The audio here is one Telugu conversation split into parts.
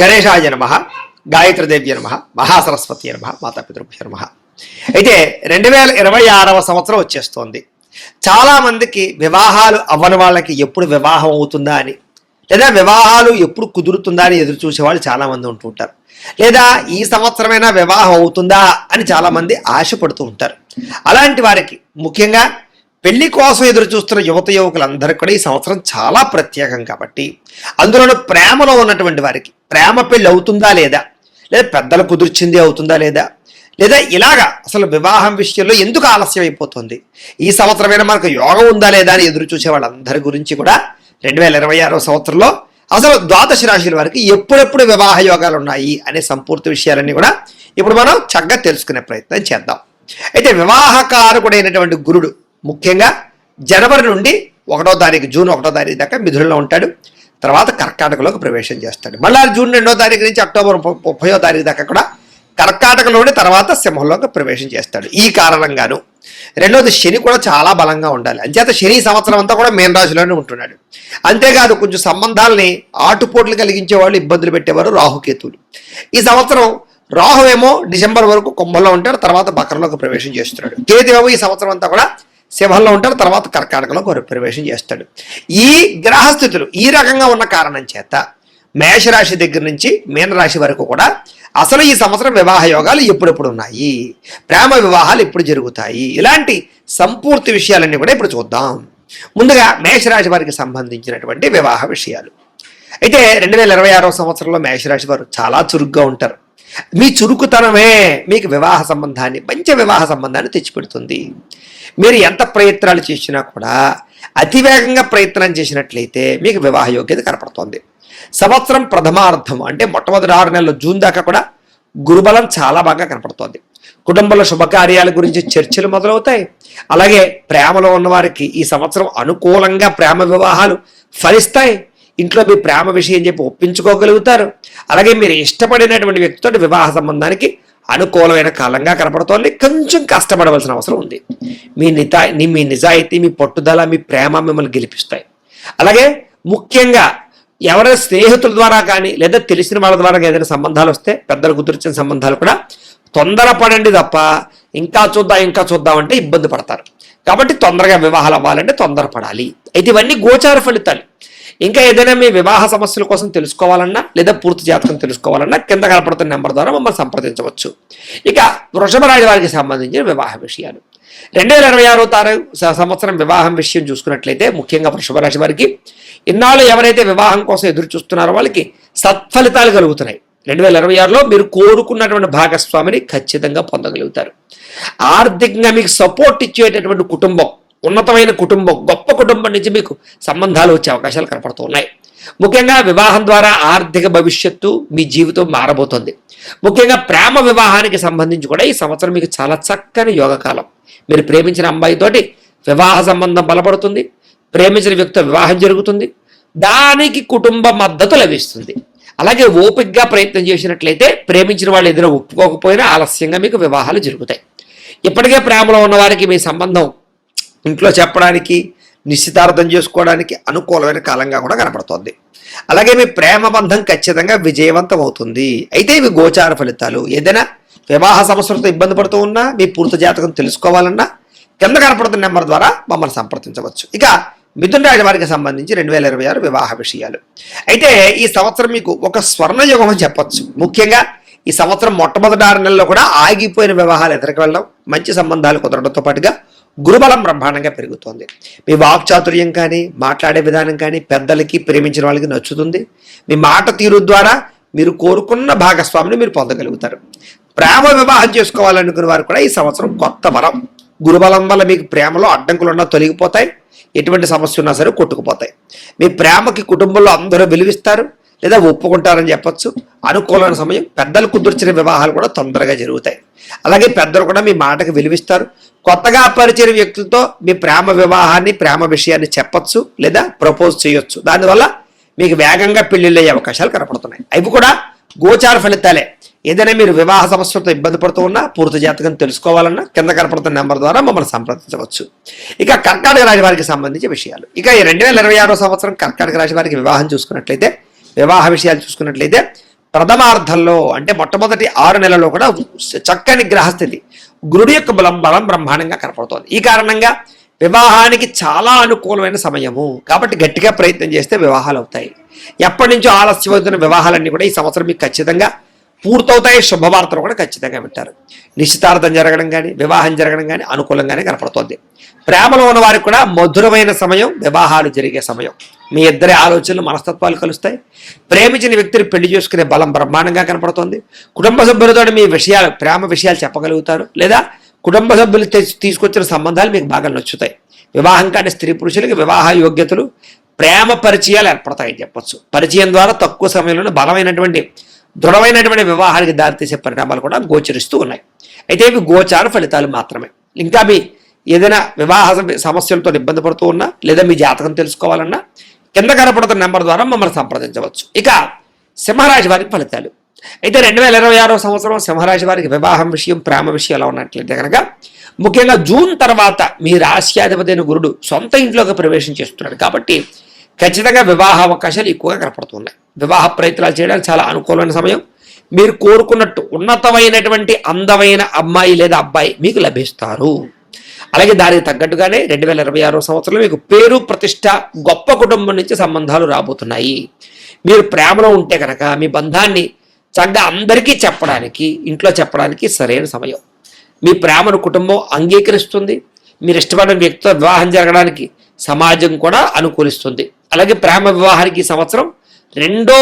గణేశాయ నమ గాయత్రీదేవి నమ మహాసరస్వతి నమ మాతాపితృభ్య నమ. అయితే రెండు వేల ఇరవై ఆరవ సంవత్సరం వచ్చేస్తోంది. చాలామందికి వివాహాలు అవ్వని వాళ్ళకి ఎప్పుడు వివాహం అవుతుందా అని లేదా వివాహాలు ఎప్పుడు కుదురుతుందా అని ఎదురు చూసేవాళ్ళు చాలామంది ఉంటూ ఉంటారు. లేదా ఈ సంవత్సరమైనా వివాహం అవుతుందా అని చాలామంది ఆశపడుతూ ఉంటారు. అలాంటి వారికి ముఖ్యంగా పెళ్ళి కోసం ఎదురు చూస్తున్న యువత యువకులందరూ కూడా ఈ సంవత్సరం చాలా ప్రత్యేకం కాబట్టి అందులోనూ ప్రేమలో ఉన్నటువంటి వారికి ప్రేమ పెళ్ళి అవుతుందా లేదా? లేదా పెద్దలు కుదిర్చింది అవుతుందా లేదా? లేదా ఇలాగా అసలు వివాహం విషయంలో ఎందుకు ఆలస్యం అయిపోతుంది? ఈ సంవత్సరమైనా మనకు యోగం ఉందా లేదా అని ఎదురు చూసే వాళ్ళందరి గురించి కూడా రెండు వేల ఇరవై ఆరో సంవత్సరంలో అసలు ద్వాదశ రాశుల వారికి ఎప్పుడెప్పుడు వివాహ యోగాలు ఉన్నాయి అనే సంపూర్తి విషయాలన్నీ కూడా ఇప్పుడు మనం చక్కగా తెలుసుకునే ప్రయత్నం చేద్దాం. అయితే వివాహకారకుడైనటువంటి గురుడు ముఖ్యంగా జనవరి నుండి ఒకటో తారీఖు జూన్ ఒకటో తారీఖు దాకా మిథునలో ఉంటాడు. తర్వాత కర్కాటకలోకి ప్రవేశం చేస్తాడు. మళ్ళీ జూన్ రెండో తారీఖు నుంచి అక్టోబర్ ముప్పయో తారీఖు దాకా కూడా కర్కాటకలోని తర్వాత సింహంలోకి ప్రవేశం చేస్తాడు. ఈ కారణంగాను రెండోది శని కూడా చాలా బలంగా ఉండాలి. అంచేత శని ఈ సంవత్సరం అంతా కూడా మేనరాశిలోనే ఉంటున్నాడు. అంతేకాదు కొంచెం సంబంధాలని ఆటుపోట్లు కలిగించే వాళ్ళు ఇబ్బందులు పెట్టేవారు రాహుకేతువులు ఈ సంవత్సరం రాహు ఏమో డిసెంబర్ వరకు కుంభంలో ఉంటాడు. తర్వాత బకరంలోకి ప్రవేశం చేస్తున్నాడు. కేతు ఏమో ఈ సంవత్సరం అంతా కూడా సింహంలో ఉంటాడు తర్వాత కర్కాటకలో ప్రవేశం చేస్తాడు. ఈ గ్రహస్థితులు ఈ రకంగా ఉన్న కారణం చేత మేషరాశి దగ్గర నుంచి మీనరాశి వరకు కూడా అసలు ఈ సంవత్సరం వివాహ యోగాలు ఎప్పుడెప్పుడు ఉన్నాయి? ప్రేమ వివాహాలు ఎప్పుడు జరుగుతాయి? ఇలాంటి సంపూర్తి విషయాలన్నీ కూడా ఇప్పుడు చూద్దాం. ముందుగా మేషరాశి వారికి సంబంధించినటువంటి వివాహ విషయాలు. అయితే రెండు వేల ఇరవై ఆరో సంవత్సరంలో మేషరాశి వారు చాలా చురుగ్గా ఉంటారు. మీ చురుకుతనమే మీకు వివాహ సంబంధాన్ని మంచి వివాహ సంబంధాన్ని తెచ్చిపెడుతుంది. మీరు ఎంత ప్రయత్నాలు చేసినా కూడా అతివేగంగా ప్రయత్నం చేసినట్లయితే మీకు వివాహ యోగ్యత కనపడుతోంది. సంవత్సరం ప్రథమార్థం అంటే మొట్టమొదటి ఆరు నెలలు జూన్ దాకా కూడా గురుబలం చాలా బాగా కనపడుతోంది. కుటుంబంలో శుభకార్యాల గురించి చర్చలు మొదలవుతాయి. అలాగే ప్రేమలో ఉన్నవారికి ఈ సంవత్సరం అనుకూలంగా ప్రేమ వివాహాలు ఫలిస్తాయి. ఇంట్లో మీ ప్రేమ విషయం చెప్పి ఒప్పించుకోగలుగుతారు. అలాగే మీరు ఇష్టపడినటువంటి వ్యక్తితో వివాహ సంబంధానికి అనుకూలమైన కాలంగా కనపడుతోంది. కొంచెం కష్టపడవలసిన అవసరం ఉంది. మీ నితా మీ నిజాయితీ మీ పట్టుదల మీ ప్రేమ మిమ్మల్ని గెలిపిస్తాయి. అలాగే ముఖ్యంగా ఎవరైనా స్నేహితుల ద్వారా కానీ లేదా తెలిసిన వాళ్ళ ద్వారా ఏదైనా సంబంధాలు వస్తే పెద్దలు కుదిర్చిన సంబంధాలు కూడా తొందరపడండి తప్ప ఇంకా చూద్దాం ఇంకా చూద్దాం అంటే ఇబ్బంది పడతారు. కాబట్టి తొందరగా వివాహాలు అవ్వాలంటే తొందరపడాలి. అయితే ఇవన్నీ గోచార ఫలితాలు. ఇంకా ఏదైనా మీ వివాహ సమస్యల కోసం తెలుసుకోవాలన్నా లేదా పూర్తి జాతకం తెలుసుకోవాలన్నా కింద కనపడుతున్న నెంబర్ ద్వారా మమ్మల్ని సంప్రదించవచ్చు. ఇక వృషభ రాశి వారికి సంబంధించిన వివాహ విషయాలు. రెండు వేల ఇరవై ఆరో తారీఖు సంవత్సరం వివాహం విషయం చూసుకున్నట్లయితే ముఖ్యంగా వృషభ రాశి వారికి ఇన్నాళ్ళు ఎవరైతే వివాహం కోసం ఎదురు చూస్తున్నారో వాళ్ళకి సత్ఫలితాలు కలుగుతున్నాయి. రెండు వేల ఇరవై ఆరులో మీరు కోరుకున్నటువంటి భాగస్వామిని ఖచ్చితంగా పొందగలుగుతారు. ఆర్థికంగా మీకు సపోర్ట్ ఇచ్చేటటువంటి కుటుంబం ఉన్నతమైన కుటుంబం గొప్ప కుటుంబం నుంచి మీకు సంబంధాలు వచ్చే అవకాశాలు కనపడుతూ ఉన్నాయి ముఖ్యంగా వివాహం ద్వారా ఆర్థిక భవిష్యత్తు మీ జీవితం మారబోతుంది. ముఖ్యంగా ప్రేమ వివాహానికి సంబంధించి కూడా ఈ సంవత్సరం మీకు చాలా చక్కని యోగకాలం మీరు ప్రేమించిన అమ్మాయితోటి వివాహ సంబంధం బలపడుతుంది. ప్రేమించిన వ్యక్తితో వివాహం జరుగుతుంది. దానికి కుటుంబ మద్దతు లభిస్తుంది. అలాగే ఓపికగా ప్రయత్నం చేసినట్లయితే ప్రేమించిన వాళ్ళు ఎదురు ఒప్పుకోకపోయినా ఆలస్యంగా మీకు వివాహాలు జరుగుతాయి. ఇప్పటికే ప్రేమలో ఉన్న వారికి మీ సంబంధం ఇంట్లో చెప్పడానికి నిశ్చితార్థం చేసుకోవడానికి అనుకూలమైన కాలంగా కూడా కనపడుతోంది. అలాగే మీ ప్రేమ బంధం ఖచ్చితంగా విజయవంతం అవుతుంది. అయితే ఇవి గోచార ఫలితాలు. ఏదైనా వివాహ సమస్యలతో ఇబ్బంది పడుతూ ఉన్నా మీ పూర్తి జాతకం తెలుసుకోవాలన్నా కింద కనపడుతున్న నెంబర్ ద్వారా మమ్మల్ని సంప్రదించవచ్చు. ఇక మిథున రాశి వారికి సంబంధించి రెండు వేల ఇరవై ఆరు వివాహ విషయాలు. అయితే ఈ సంవత్సరం మీకు ఒక స్వర్ణయుగం అని చెప్పచ్చు. ముఖ్యంగా ఈ సంవత్సరం మొట్టమొదటి ఆరు నెలల్లో కూడా ఆగిపోయిన వివాహాలు ఎదురుకు వెళ్ళడం మంచి సంబంధాలు కుదరడంతో పాటుగా గురుబలం బ్రహ్మాండంగా పెరుగుతోంది. మీ వాక్చాతుర్యం కానీ మాట్లాడే విధానం కానీ పెద్దలకి ప్రేమించిన వాళ్ళకి నచ్చుతుంది. మీ మాట తీరు ద్వారా మీరు కోరుకున్న భాగస్వామిని మీరు పొందగలుగుతారు. ప్రేమ వివాహం చేసుకోవాలనుకునే వారు కూడా ఈ సంవత్సరం కొత్త వరం. గురుబలం వల్ల మీకు ప్రేమలో అడ్డంకులు ఉన్నా తొలగిపోతాయి. ఎటువంటి సమస్య ఉన్నా సరే కొట్టుకుపోతాయి. మీ ప్రేమకి కుటుంబంలో అందరూ విలువిస్తారు. లేదా ఒప్పుకుంటారని చెప్పచ్చు. అనుకూలమైన సమయం పెద్దలు కుదుర్చిన వివాహాలు కూడా తొందరగా జరుగుతాయి. అలాగే పెద్దలు కూడా మీ మాటకు విలువిస్తారు. కొత్తగా పరిచయ వ్యక్తులతో మీ ప్రేమ వివాహాన్ని ప్రేమ విషయాన్ని చెప్పచ్చు లేదా ప్రపోజ్ చేయొచ్చు. దానివల్ల మీకు వేగంగా పెళ్ళిళ్ళయ్యే అవకాశాలు కనపడుతున్నాయి. అవి కూడా గోచార ఫలితాలే. ఏదైనా మీరు వివాహ సమస్యలతో ఇబ్బంది పడుతూ ఉన్నా పూర్తి జాతకం తెలుసుకోవాలన్నా కింద కనపడుతున్న నెంబర్ ద్వారా మమ్మల్ని సంప్రదించవచ్చు. ఇక కర్కాటక రాశి వారికి సంబంధించిన విషయాలు. ఇక ఈ రెండు వేల ఇరవై ఆరో సంవత్సరం కర్కాటక రాశి వారికి వివాహం చూసుకున్నట్లయితే వివాహ విషయాలు చూసుకున్నట్లయితే ప్రథమార్థంలో అంటే మొట్టమొదటి ఆరు నెలల్లో కూడా చక్కని గ్రహస్థితి. గురుడు యొక్క బలం బలం బ్రహ్మాండంగా కనపడుతోంది. ఈ కారణంగా వివాహానికి చాలా అనుకూలమైన సమయము. కాబట్టి గట్టిగా ప్రయత్నం చేస్తే వివాహాలు అవుతాయి. ఎప్పటి నుంచో ఆలస్యం అవుతున్న వివాహాలన్నీ కూడా ఈ సంవత్సరం మీకు ఖచ్చితంగా పూర్తవుతాయి శుభవార్తలు కూడా ఖచ్చితంగా వింటారు. నిశ్చితార్థం జరగడం కానీ వివాహం జరగడం కానీ అనుకూలంగానే కనపడుతోంది. ప్రేమలో ఉన్న వారికి కూడా మధురమైన సమయం వివాహాలు జరిగే సమయం. మీ ఇద్దరి ఆలోచనలు మనస్తత్వాలు కలుస్తాయి. ప్రేమించిన వ్యక్తిని పెళ్ళి చేసుకునే బలం బ్రహ్మాండంగా కనపడుతోంది. కుటుంబ సభ్యులతో మీ విషయాలు ప్రేమ విషయాలు చెప్పగలుగుతారు. లేదా కుటుంబ సభ్యులు తీసుకొచ్చిన సంబంధాలు మీకు బాగా నచ్చుతాయి. వివాహం కాని స్త్రీ పురుషులకి వివాహ యోగ్యతలు ప్రేమ పరిచయాలు ఏర్పడతాయని చెప్పొచ్చు. పరిచయం ద్వారా తక్కువ సమయంలోనే బలమైనటువంటి దృఢమైనటువంటి వివాహానికి దారితీసే పరిణామాలు కూడా గోచరిస్తూ ఉన్నాయి. అయితే ఇవి గోచార ఫలితాలు మాత్రమే. ఇంకా మీ ఏదైనా వివాహ సమస్యలతో ఇబ్బంది పడుతూ ఉన్నా లేదా మీ జాతకం తెలుసుకోవాలన్నా కింద కనపడుతున్న నెంబర్ ద్వారా మమ్మల్ని సంప్రదించవచ్చు. ఇక సింహరాశి వారికి ఫలితాలు. అయితే రెండు వేల ఇరవై ఆరో సంవత్సరం సింహరాశి వారికి వివాహం విషయం ప్రేమ విషయం ఎలా ఉన్నట్లయితే కనుక ముఖ్యంగా జూన్ తర్వాత మీ రాశ్యాధిపతి అయిన గురుడు సొంత ఇంట్లోకి ప్రవేశం చేస్తున్నాడు. కాబట్టి ఖచ్చితంగా వివాహ అవకాశాలు ఎక్కువగా కనపడుతున్నాయి. వివాహ ప్రయత్నాలు చేయడానికి చాలా అనుకూలమైన సమయం. మీరు కోరుకున్నట్టు ఉన్నతమైనటువంటి అందమైన అమ్మాయి లేదా అబ్బాయి మీకు లభిస్తారు. అలాగే దానికి తగ్గట్టుగానే రెండు వేల ఇరవై ఆరో సంవత్సరంలో మీకు పేరు ప్రతిష్ట గొప్ప కుటుంబం నుంచి సంబంధాలు రాబోతున్నాయి. మీరు ప్రేమలో ఉంటే కనుక మీ బంధాన్ని చక్కగా అందరికీ చెప్పడానికి ఇంట్లో చెప్పడానికి సరైన సమయం. మీ ప్రేమను కుటుంబం అంగీకరిస్తుంది. మీరు ఇష్టపడిన వ్యక్తితో వివాహం జరగడానికి సమాజం కూడా అనుకూలిస్తుంది. అలాగే ప్రేమ వివాహానికి ఈ సంవత్సరం రెండో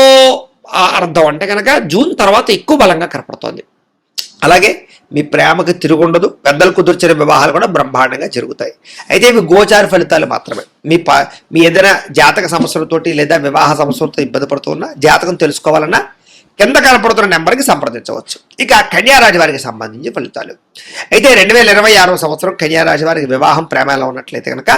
అర్థం అంటే కనుక జూన్ తర్వాత ఎక్కువ బలంగా కనపడుతోంది. అలాగే మీ ప్రేమకు తిరుగుండదు పెద్దలు కుదుర్చిన వివాహాలు కూడా బ్రహ్మాండంగా జరుగుతాయి. అయితే ఇవి గోచార ఫలితాలు మాత్రమే. మీ ప మీ ఏదైనా జాతక సమస్యలతోటి లేదా వివాహ సమస్యలతో ఇబ్బంది పడుతున్నా జాతకం తెలుసుకోవాలన్నా కింద కనపడుతున్న నెంబర్కి సంప్రదించవచ్చు. ఇక కన్యారాశి వారికి సంబంధించి ఫలితాలు. అయితే రెండు వేల ఇరవై ఆరో సంవత్సరం కన్యారాశి వారికి వివాహం ప్రేమలో ఉన్నట్లయితే కనుక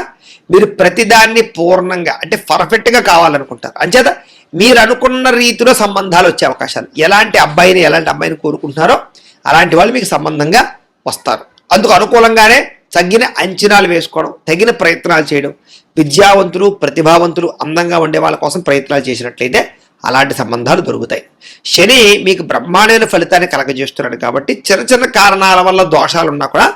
మీరు ప్రతిదాన్ని పూర్ణంగా అంటే పర్ఫెక్ట్గా కావాలనుకుంటారు. అంచేత మీరు అనుకున్న రీతిలో సంబంధాలు వచ్చే అవకాశాలు. ఎలాంటి అబ్బాయిని ఎలాంటి అమ్మాయిని కోరుకుంటున్నారో అలాంటి వాళ్ళు మీకు సంబంధంగా వస్తారు. అందుకు అనుకూలంగానే తగిన అంచనాలు వేసుకోవడం తగిన ప్రయత్నాలు చేయడం విద్యావంతులు ప్రతిభావంతులు అందంగా ఉండే వాళ్ళ కోసం ప్రయత్నాలు చేసినట్లయితే అలాంటి సంబంధాలు దొరుకుతాయి. శని మీకు బ్రహ్మాండమైన ఫలితాన్ని కలగజేస్తున్నాడు కాబట్టి చిన్న చిన్న కారణాల వల్ల దోషాలు ఉన్నా కూడా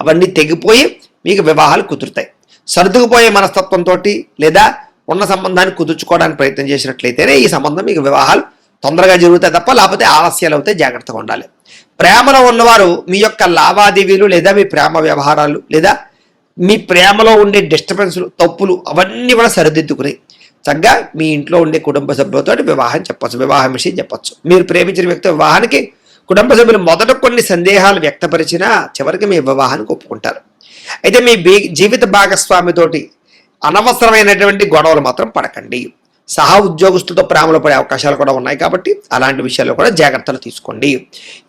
అవన్నీ తెగిపోయి మీకు వివాహాలు కుదురుతాయి. సర్దుకుపోయే మనస్తత్వంతో లేదా ఉన్న సంబంధాన్ని కుదుర్చుకోవడానికి ప్రయత్నం చేసినట్లయితేనే ఈ సంబంధం మీకు వివాహాలు తొందరగా జరుగుతాయి తప్ప లేకపోతే ఆలస్యాలు అవుతాయి జాగ్రత్తగా ఉండాలి. ప్రేమలో ఉన్నవారు మీ యొక్క లావాదేవీలు లేదా మీ ప్రేమ వ్యవహారాలు లేదా మీ ప్రేమలో ఉండే డిస్టర్బెన్స్లు తప్పులు అవన్నీ కూడా సరిదిద్దుకుని చక్కగా మీ ఇంట్లో ఉండే కుటుంబ సభ్యులతో వివాహం చెప్పచ్చు వివాహం విషయం చెప్పొచ్చు. మీరు ప్రేమించిన వ్యక్తి వివాహానికి కుటుంబ సభ్యులు మొదట కొన్ని సందేహాలు వ్యక్తపరిచినా చివరికి మీ వివాహానికి ఒప్పుకుంటారు. అయితే మీ జీవిత భాగస్వామితోటి అనవసరమైనటువంటి గొడవలు మాత్రం పడకండి. సహా ఉద్యోగస్తులతో ప్రేమలో పడే అవకాశాలు కూడా ఉన్నాయి కాబట్టి అలాంటి విషయాల్లో కూడా జాగ్రత్తలు తీసుకోండి.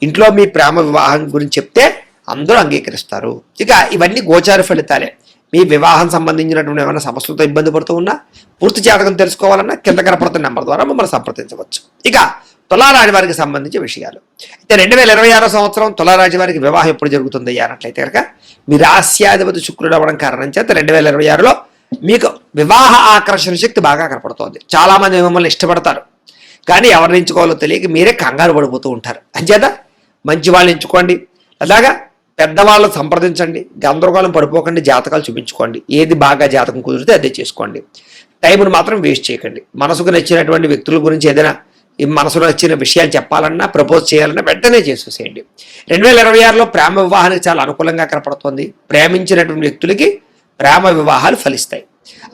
ఇంట్లో మీ ప్రేమ వివాహం గురించి చెప్తే అందరూ అంగీకరిస్తారు. ఇక ఇవన్నీ గోచార ఫలితాలే. మీ వివాహం సంబంధించినటువంటి ఏమైనా సమస్యలతో ఇబ్బంది పడుతూ ఉన్నా పూర్తి జాతకం తెలుసుకోవాలన్నా కింద కనపడుతున్న నెంబర్ ద్వారా మమ్మల్ని సంప్రదించవచ్చు. ఇక తులారాశి వారికి సంబంధించిన విషయాలు. అయితే రెండు వేల ఇరవై ఆరో సంవత్సరం తులారాశి వారికి వివాహం ఎప్పుడు జరుగుతుంది అన్నట్లయితే కనుక మీ రాస్యాధిపతి శుక్రుడు అవ్వడం కారణం చేత రెండు వేల ఇరవై ఆరులో మీకు వివాహ ఆకర్షణ శక్తి బాగా కనపడుతోంది. చాలామంది మిమ్మల్ని ఇష్టపడతారు. కానీ ఎవరిని ఎంచుకోవాలో తెలియక మీరే కంగారు పడిపోతూ ఉంటారు. అంచేత మంచి వాళ్ళని ఎంచుకోండి. అలాగా పెద్దవాళ్ళని సంప్రదించండి గందరగోళం పడిపోకండి జాతకాలు చూపించుకోండి. ఏది బాగా జాతకం కుదిరితే అదే చేసుకోండి. టైంను మాత్రం వేస్ట్ చేయకండి. మనసుకు నచ్చినటువంటి వ్యక్తుల గురించి ఏదైనా ఈ మనసులో నచ్చిన విషయాలు చెప్పాలన్నా ప్రపోజ్ చేయాలన్నా వెంటనే చేసేసేయండి. రెండు వేల ఇరవై ఆరులో ప్రేమ వివాహానికి చాలా అనుకూలంగా కనపడుతోంది. ప్రేమించినటువంటి వ్యక్తులకి ప్రేమ వివాహాలు ఫలిస్తాయి.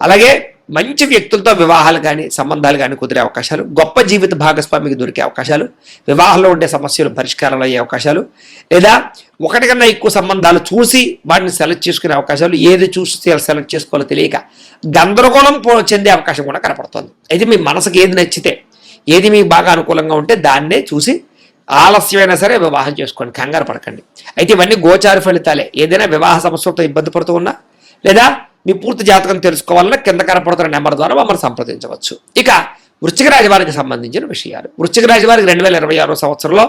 అలాగే మంచి వ్యక్తులతో వివాహాలు కానీ సంబంధాలు కానీ కుదిరే అవకాశాలు గొప్ప జీవిత భాగస్వామికి దొరికే అవకాశాలు వివాహంలో ఉండే సమస్యలు పరిష్కారాలు అయ్యే అవకాశాలు లేదా ఒకటి కన్నా ఎక్కువ సంబంధాలు చూసి వాటిని సెలెక్ట్ చేసుకునే అవకాశాలు ఏది చూసి సెలెక్ట్ చేసుకోవాలో తెలియక గందరగోళం పో- చెందే అవకాశం కూడా కనపడుతుంది. అయితే మీ మనసుకి ఏది నచ్చితే ఏది మీకు బాగా అనుకూలంగా ఉంటే దాన్నే చూసి ఆలస్యమైనా సరే వివాహం చేసుకోండి. కంగారు పడకండి. అయితే ఇవన్నీ గోచార ఫలితాలే. ఏదైనా వివాహ సమస్యలతో ఇబ్బంది పడుతూ ఉన్నా లేదా మీ పూర్తి జాతకం తెలుసుకోవాలన్నా కింద కనపడుతున్న నెంబర్ ద్వారా మమ్మల్ని సంప్రదించవచ్చు. ఇక వృశ్చిక రాజవారికి సంబంధించిన విషయాలు. వృశ్చిక రాజవారికి రెండు వేల ఇరవై ఆరో సంవత్సరంలో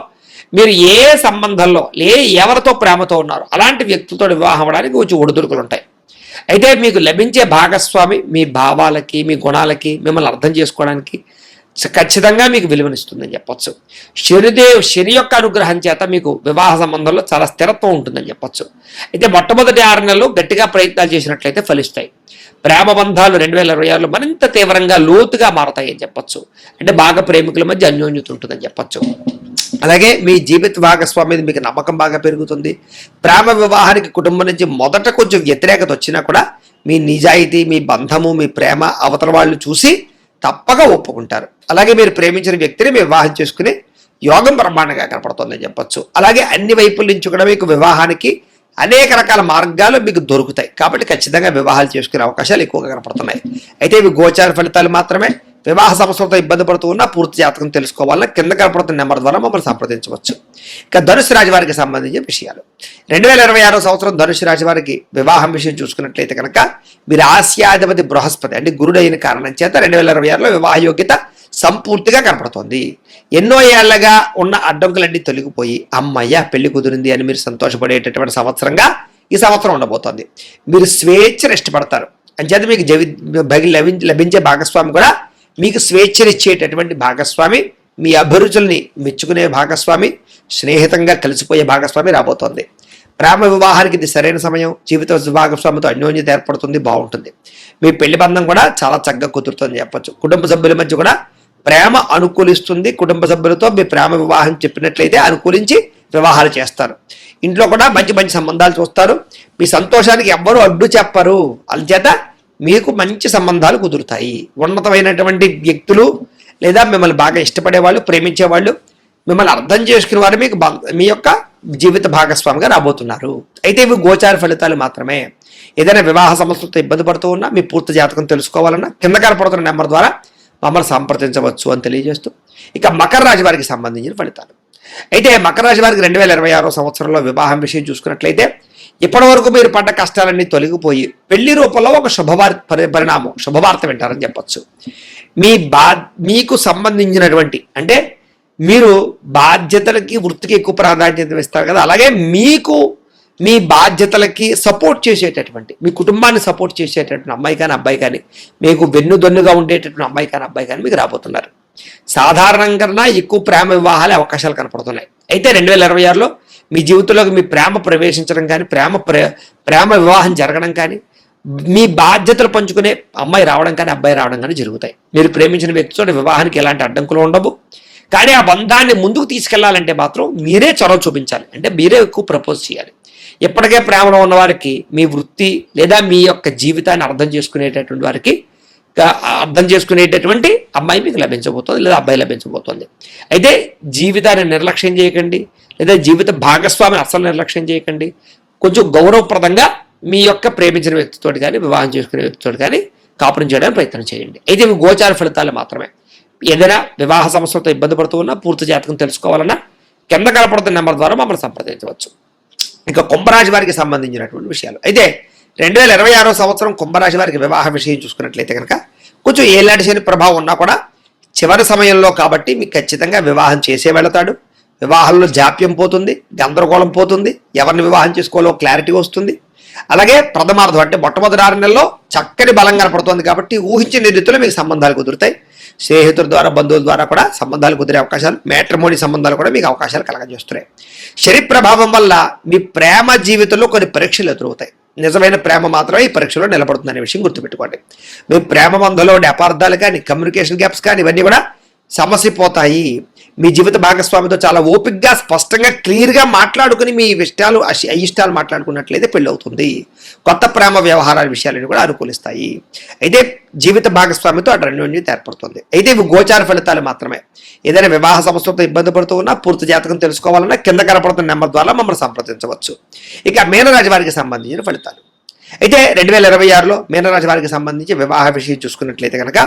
మీరు ఏ సంబంధంలో ఏ ఎవరితో ప్రేమతో ఉన్నారో అలాంటి వ్యక్తులతో వివాహం అవడానికి కొంచెం ఒడిదుడుకులు ఉంటాయి. అయితే మీకు లభించే భాగస్వామి మీ భావాలకి మీ గుణాలకి మిమ్మల్ని అర్థం చేసుకోవడానికి ఖచ్చితంగా మీకు విలువనిస్తుందని చెప్పొచ్చు. శనిదేవ్ శని యొక్క అనుగ్రహం చేత మీకు వివాహ సంబంధంలో చాలా స్థిరత్వం ఉంటుందని చెప్పొచ్చు. అయితే మొట్టమొదటి ఆరు నెలలు గట్టిగా ప్రయత్నాలు చేసినట్లయితే ఫలిస్తాయి. ప్రేమ బంధాలు రెండు వేల ఇరవై ఆరులో మరింత తీవ్రంగా లోతుగా మారతాయి అని చెప్పొచ్చు. అంటే బాగా ప్రేమికుల మధ్య అన్యోన్యత ఉంటుందని చెప్పొచ్చు. అలాగే మీ జీవిత భాగస్వామి మీద మీకు నమ్మకం బాగా పెరుగుతుంది. ప్రేమ వివాహానికి కుటుంబం నుంచి మొదట కొంచెం వ్యతిరేకత వచ్చినా కూడా మీ నిజాయితీ మీ బంధము మీ ప్రేమ అవతల వాళ్ళు చూసి తప్పక ఒప్పుకుంటారు. అలాగే మీరు ప్రేమించిన వ్యక్తిని మీ వివాహం చేసుకునే యోగం బ్రహ్మాండంగా కనపడుతుందని చెప్పొచ్చు. అలాగే అన్ని వైపుల నుంచి కూడా మీకు వివాహానికి అనేక రకాల మార్గాలు మీకు దొరుకుతాయి. కాబట్టి ఖచ్చితంగా వివాహాలు చేసుకునే అవకాశాలు ఎక్కువగా కనపడుతున్నాయి. అయితే ఇవి గోచార ఫలితాలు మాత్రమే. వివాహ సమస్యలతో ఇబ్బంది పడుతూ ఉన్న పూర్తి జాతకం తెలుసుకోవాలన్నా కింద కనపడుతున్న నెంబర్ ద్వారా మమ్మల్ని సంప్రదించవచ్చు. ఇక ధనుసు రాజువారికి సంబంధించిన విషయాలు. రెండు వేల ఇరవై ఆరో సంవత్సరం ధనుసు రాజువారికి వివాహం విషయం చూసుకున్నట్లయితే కనుక మీరు ఆసియాధిపతి బృహస్పతి అంటే గురుడైన కారణం చేత రెండు వేల ఇరవై ఆరులో వివాహ యోగ్యత సంపూర్తిగా కనపడుతోంది. ఎన్నో ఏళ్ళగా ఉన్న అడ్డంకులన్నీ తొలగిపోయి అమ్మయ్య పెళ్ళి కుదిరింది అని మీరు సంతోషపడేటటువంటి సంవత్సరంగా ఈ సంవత్సరం ఉండబోతోంది. మీరు స్వేచ్ఛను ఇష్టపడతారు అంచేత మీకు జవి భగి లభించే భాగస్వామి కూడా మీకు స్వేచ్ఛనిచ్చేటటువంటి భాగస్వామి మీ అభిరుచుల్ని మెచ్చుకునే భాగస్వామి స్నేహితంగా కలిసిపోయే భాగస్వామి రాబోతోంది. ప్రేమ వివాహానికి ఇది సరైన సమయం. జీవిత భాగస్వామితో అన్యోన్యత ఏర్పడుతుంది బాగుంటుంది. మీ పెళ్ళి బంధం కూడా చాలా చక్కగా కుదురుతుంది చెప్పొచ్చు. కుటుంబ సభ్యుల మధ్య కూడా ప్రేమ అనుకూలిస్తుంది. కుటుంబ సభ్యులతో మీ ప్రేమ వివాహం చెప్పినట్లయితే అనుకూలించి వివాహాలు చేస్తారు. ఇంట్లో కూడా మంచి మంచి సంబంధాలు చూస్తారు. మీ సంతోషానికి ఎవ్వరూ అడ్డు చెప్పరు. అందుచేత మీకు మంచి సంబంధాలు కుదురుతాయి. ఉన్నతమైనటువంటి వ్యక్తులు లేదా మిమ్మల్ని బాగా ఇష్టపడే వాళ్ళు ప్రేమించే వాళ్ళు మిమ్మల్ని అర్థం చేసుకునే వారు మీకు మీ యొక్క జీవిత భాగస్వామిగా రాబోతున్నారు. అయితే ఇవి గోచార ఫలితాలు మాత్రమే. ఏదైనా వివాహ సమస్యలతో ఇబ్బంది పడుతూ ఉన్నా మీ పూర్తి జాతకం తెలుసుకోవాలన్నా కింద కనపడుతున్న నెంబర్ ద్వారా మమ్మల్ని సంప్రదించవచ్చు అని తెలియజేస్తూ ఇక మకర రాశి వారికి సంబంధించిన ఫలితాలు. అయితే మకర రాశి వారికి రెండు వేల ఇరవై ఆరో సంవత్సరంలో వివాహం విషయం చూసుకున్నట్లయితే ఇప్పటి వరకు మీరు పడ్డ కష్టాలన్నీ తొలగిపోయి పెళ్ళి రూపంలో ఒక శుభవార్ పరి- పరిణామం శుభవార్త వింటారని చెప్పచ్చు. మీ బా మీకు సంబంధించినటువంటి అంటే మీరు బాధ్యతలకి వృత్తికి ఎక్కువ ప్రాధాన్యత ఇస్తారు కదా అలాగే మీకు మీ బాధ్యతలకి సపోర్ట్ చేసేటటువంటి మీ కుటుంబాన్ని సపోర్ట్ చేసేటటువంటి అమ్మాయి కానీ అబ్బాయి కానీ మీకు వెన్నుదొన్నుగా ఉండేటటువంటి అమ్మాయి కానీ అబ్బాయి కానీ మీకు రాబోతున్నారు. సాధారణంగా ఎక్కువ ప్రేమ వివాహాలే అవకాశాలు కనపడుతున్నాయి. అయితే రెండు వేల ఇరవై ఆరులో మీ జీవితంలోకి మీ ప్రేమ ప్రవేశించడం కానీ ప్రేమ ప్రే- ప్రేమ వివాహం జరగడం కానీ మీ బాధ్యతలు పంచుకునే అమ్మాయి రావడం కానీ అబ్బాయి రావడం కానీ జరుగుతాయి. మీరు ప్రేమించిన వ్యక్తితో వివాహానికి ఎలాంటి అడ్డంకులు ఉండవు. కానీ ఆ బంధాన్ని ముందుకు తీసుకెళ్ళాలంటే మాత్రం మీరే చొరవ చూపించాలి. అంటే మీరే ఎక్కువ ప్రపోజ్ చేయాలి. ఇప్పటికే ప్రేమలో ఉన్నవారికి మీ వృత్తి లేదా మీ యొక్క జీవితాన్ని అర్థం చేసుకునేటటువంటి వారికి అర్థం చేసుకునేటటువంటి అమ్మాయి మీకు లభించబోతోంది లేదా అబ్బాయి లభించబోతోంది. అయితే జీవితాన్ని నిర్లక్ష్యం చేయకండి లేదా జీవిత భాగస్వామిని అసలు నిర్లక్ష్యం చేయకండి. కొంచెం గౌరవప్రదంగా మీ యొక్క ప్రేమించిన వ్యక్తితో కానీ వివాహం చేసుకునే వ్యక్తితో కానీ కాపురం చేయడానికి ప్రయత్నం చేయండి. అయితే ఇవి గోచార ఫలితాలు మాత్రమే. ఏదైనా వివాహ సమస్యలతో ఇబ్బంది పడుతూ ఉన్నా పూర్తి జాతకం తెలుసుకోవాలన్నా కింద కనపడుతున్న నెంబర్ ద్వారా మమ్మల్ని సంప్రదించవచ్చు. ఇక కుంభరాశి వారికి సంబంధించినటువంటి విషయాలు. అయితే రెండు వేల ఇరవై ఆరో సంవత్సరం కుంభరాశి వారికి వివాహ విషయం చూసుకున్నట్లయితే కనుక కొంచెం ఏలాంటి శని ప్రభావం ఉన్నా కూడా చివరి సమయంలో కాబట్టి మీకు ఖచ్చితంగా వివాహం చేసే వెళతాడు. వివాహంలో జాప్యం పోతుంది గందరగోళం పోతుంది ఎవరిని వివాహం చేసుకోవాలో క్లారిటీ వస్తుంది. అలాగే ప్రథమార్థం అంటే మొట్టమొదటి ఆరు నెలలో చక్కని బలం కనపడుతుంది కాబట్టి ఊహించిన రీతిలో మీకు సంబంధాలు కుదురుతాయి. స్నేహితుల ద్వారా బంధువుల ద్వారా కూడా సంబంధాలు కుదిరే అవకాశాలు మ్యాట్రిమోని సంబంధాలు కూడా మీకు అవకాశాలు కలగజేస్తున్నాయి. శని ప్రభావం వల్ల మీ ప్రేమ జీవితంలో కొన్ని పరీక్షలు ఎదురవుతాయి. నిజమైన ప్రేమ మాత్రమే ఈ పరీక్షలో నిలబడుతుందనే విషయం గుర్తుపెట్టుకోండి. మీ ప్రేమ బంధంలో ఉండే అపార్థాలు కానీ కమ్యూనికేషన్ గ్యాప్స్ కానీ ఇవన్నీ కూడా సమస్య పోతాయి మీ జీవిత భాగస్వామితో చాలా ఓపిక్గా స్పష్టంగా క్లియర్గా మాట్లాడుకుని మీ ఇష్టాలు అయిష్టాలు మాట్లాడుకున్నట్లయితే పెళ్ళి అవుతుంది కొత్త ప్రేమ వ్యవహారాల విషయాలను కూడా అనుకూలిస్తాయి. అయితే జీవిత భాగస్వామితో అటు అన్యోన్యత ఏర్పడుతుంది. అయితే ఇవి గోచార ఫలితాలు మాత్రమే. ఏదైనా వివాహ సమస్యలతో ఇబ్బంది పడుతూ ఉన్నా పూర్తి జాతకం తెలుసుకోవాలన్నా కింద కనపడుతున్న నెంబర్ ద్వారా మమ్మల్ని సంప్రదించవచ్చు. ఇక మీనరాజు వారికి సంబంధించిన ఫలితాలు. అయితే రెండు వేల ఇరవై ఆరులో మీనరాజు వారికి సంబంధించి వివాహ విషయం చూసుకున్నట్లయితే కనుక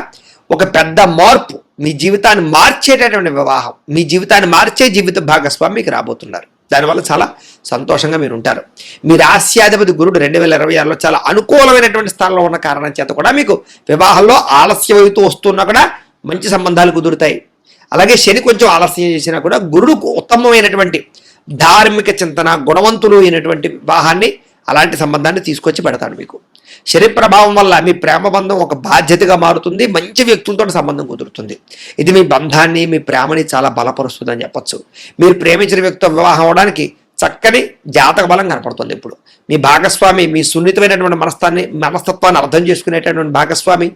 ఒక పెద్ద మార్పు మీ జీవితాన్ని మార్చేటటువంటి వివాహం మీ జీవితాన్ని మార్చే జీవిత భాగస్వామి మీకు రాబోతున్నారు. దానివల్ల చాలా సంతోషంగా మీరు ఉంటారు. మీ రాస్యాధిపతి గురుడు రెండు వేల ఇరవై ఆరులో చాలా అనుకూలమైనటువంటి స్థానంలో ఉన్న కారణం చేత కూడా మీకు వివాహంలో ఆలస్యం అవుతూ వస్తున్నా కూడా మంచి సంబంధాలు కుదురుతాయి. అలాగే శని కొంచెం ఆలస్యం చేసినా కూడా గురుడుకు ఉత్తమమైనటువంటి ధార్మిక చింతన గుణవంతులు అయినటువంటి వివాహాన్ని అలాంటి సంబంధాన్ని తీసుకొచ్చి పెడతాడు మీకు. శని ప్రభావం వల్ల మీ ప్రేమ బంధం ఒక బాధ్యతగా మారుతుంది మంచి వ్యక్తులతో సంబంధం కుదురుతుంది. ఇది మీ బంధాన్ని మీ ప్రేమని చాలా బలపరుస్తుంది అని మీరు ప్రేమించిన వ్యక్తితో వివాహం అవడానికి చక్కని జాతక బలం కనపడుతుంది ఇప్పుడు. మీ భాగస్వామి మీ సున్నితమైనటువంటి మనస్తాన్ని మనస్తత్వాన్ని అర్థం చేసుకునేటటువంటి భాగస్వామి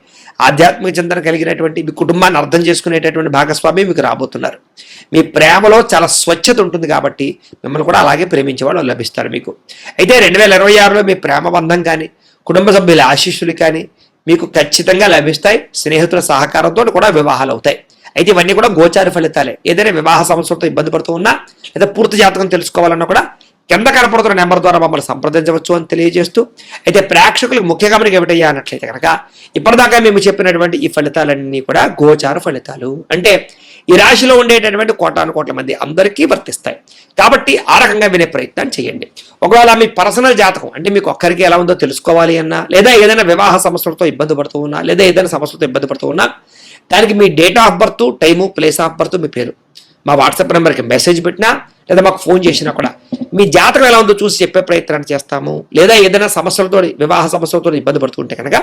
ఆధ్యాత్మిక చింతన కలిగినటువంటి మీ కుటుంబాన్ని అర్థం చేసుకునేటటువంటి భాగస్వామి మీకు రాబోతున్నారు. మీ ప్రేమలో చాలా స్వచ్ఛత ఉంటుంది కాబట్టి మిమ్మల్ని కూడా అలాగే ప్రేమించే వాళ్ళు లభిస్తారు మీకు. అయితే రెండు వేల ఇరవై ఆరులో మీ ప్రేమ బంధం కానీ కుటుంబ సభ్యుల ఆశీస్సులు కానీ మీకు ఖచ్చితంగా లభిస్తాయి. స్నేహితుల సహకారంతో కూడా వివాహాలు అవుతాయి. అయితే ఇవన్నీ కూడా గోచార ఫలితాలే. ఏదైనా వివాహ సమస్యలతో ఇబ్బంది పడుతూ ఉన్నా లేదా పూర్తి జాతకం తెలుసుకోవాలన్నా కూడా కింద కనపడుతున్న నెంబర్ ద్వారా మమ్మల్ని సంప్రదించవచ్చు అని తెలియజేస్తూ అయితే ప్రేక్షకులకు ముఖ్య గమనిక ఏమిటయ్యా అన్నట్లయితే కనుక ఇప్పటిదాకా మేము చెప్పినటువంటి ఈ ఫలితాలన్నీ కూడా గోచార ఫలితాలు. అంటే ఈ రాశిలో ఉండేటటువంటి కోటాను కోట్ల మంది అందరికీ వర్తిస్తాయి. కాబట్టి ఆ రకంగా వినే ప్రయత్నం చేయండి. ఒకవేళ మీ పర్సనల్ జాతకం అంటే మీకు ఒక్కరికి ఎలా ఉందో తెలుసుకోవాలి అన్నా లేదా ఏదైనా వివాహ సమస్యలతో ఇబ్బంది పడుతూ ఉన్నా లేదా ఏదైనా సమస్యలతో ఇబ్బంది పడుతూ ఉన్నా దానికి మీ date of birth time place of birth మీ పేరు. మా వాట్సాప్ నెంబర్కి మెసేజ్ పెట్టినా లేదా మాకు ఫోన్ చేసినా కూడా మీ జాతకం ఎలా ఉందో చూసి చెప్పే ప్రయత్నాన్ని చేస్తాము. లేదా ఏదైనా సమస్యలతో వివాహ సమస్యలతో ఇబ్బంది పడుతుంటే కనుక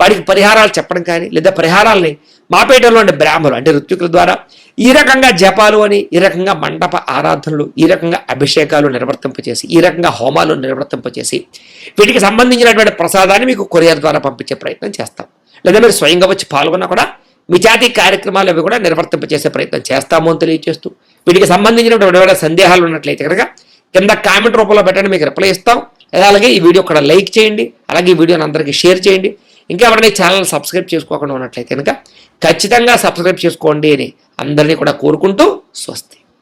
వాడికి పరిహారాలు చెప్పడం కానీ లేదా పరిహారాలని మాపేటలో ఉండే బ్రాహ్మలు అంటే ఋత్వికుల ద్వారా ఈ రకంగా జపాలు అని ఈ రకంగా మండప ఆరాధనలు ఈ రకంగా అభిషేకాలు నిర్వర్తింపచేసి ఈ రకంగా హోమాలు నిర్వర్తింపచేసి వీటికి సంబంధించినటువంటి ప్రసాదాన్ని మీకు కొరియర్ ద్వారా పంపించే ప్రయత్నం చేస్తాం. లేదా మీరు స్వయంగా వచ్చి పాల్గొన్నా కూడా మిజాతి కార్యక్రమాలు అవి కూడా నిర్వర్తింపచేసే ప్రయత్నం చేస్తాము అని తెలియజేస్తూ వీటికి సంబంధించినటువంటి ఏమైనా సందేహాలు ఉన్నట్లయితే కనుక కింద కామెంట్ రూపంలో పెట్టండి మీకు రిప్లై ఇస్తాం. లేదా అలాగే ఈ వీడియో కూడా లైక్ చేయండి అలాగే ఈ వీడియోని అందరికీ షేర్ చేయండి. ఇంకా ఎవరైనా ఛానల్ సబ్స్క్రైబ్ చేసుకోకుండా ఉన్నట్లయితే కనుక ఖచ్చితంగా సబ్స్క్రైబ్ చేసుకోండి అని అందరినీ కూడా కోరుకుంటూ స్వస్తి.